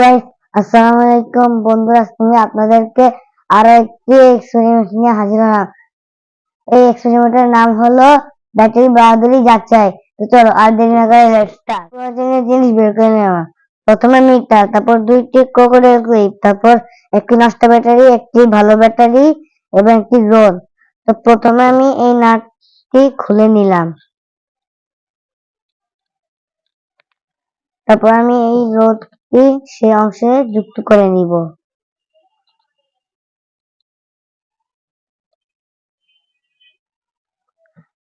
Guys আসসালামু আলাইকুম বন্ধুরা আপনাদেরকে আরও একটি এক্সপেরিমেন্ট নিয়ে হাজির হলাম। এই এক্সপেরিমেন্টের নাম হলো ব্যাটারি বাহাদুরি তো চলো, আর দেরি না করে প্রয়োজনীয় জিনিস বের করে নেওয়া প্রথমে মিটার, তারপর দুইটি ক্লিপ, তারপর একটি নষ্ট ব্যাটারি, একটি ভালো ব্যাটারি এবং একটি রোল তো প্রথমে আমি এই নাটটি খুলে নিলাম। তারপর আমি এই রোদটি সে অংশে যুক্ত করে নিব।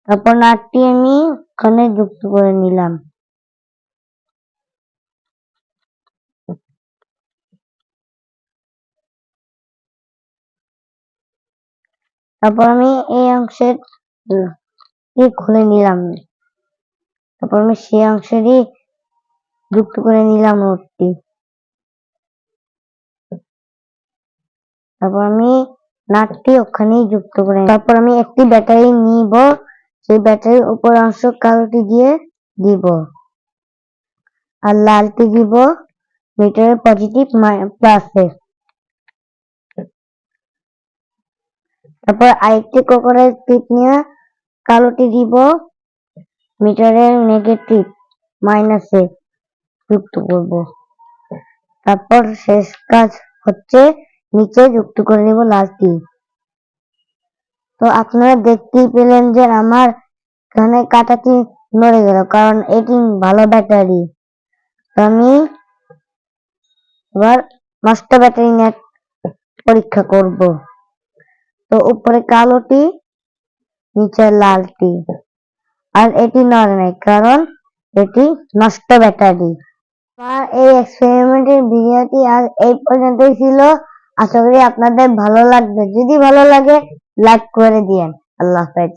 তারপর নাটটি আমি ওখানে যুক্ত করে নিলাম। তারপর আমি এই অংশের খুলে নিলাম। তারপর আমি সেই অংশেরই যুক্ত করে নিলাম রোডটি তারপর আমি নাটটি ওখানেই যুক্ত করে তারপর আমি একটি ব্যাটারি নিব, সেই ব্যাটারির উপর অংশ কালোটি দিয়ে দিব। আর লালটি দিব মিটারের পজিটিভ প্লাসে। তারপর আরেকটি কোকোডাইল টিপ নিয়ে কালোটি দিব মিটারের নেগেটিভ মাইনাসে। যুক্ত করব। তারপর শেষ কাজ হচ্ছে নিচে যুক্ত করে নিব লালটি তো আপনারা দেখতেই পেলেন যে আমার এখানে কাটাটি নড়ে গেল, কারণ এটি ভালো ব্যাটারি। আমি এবার নষ্ট ব্যাটারি নেট পরীক্ষা করব। তো উপরে কালোটি, নিচে লালটি। আর এটি নড়ে নাই, কারণ এটি নষ্ট ব্যাটারি। আমার এই এক্সপেরিমেন্টের ভিডিওটি আজ এই পর্যন্তই ছিল। আশা করি আপনাদের ভালো লাগবে। যদি ভালো লাগে লাইক করে দিয়েন। আল্লাহ হাফেজ।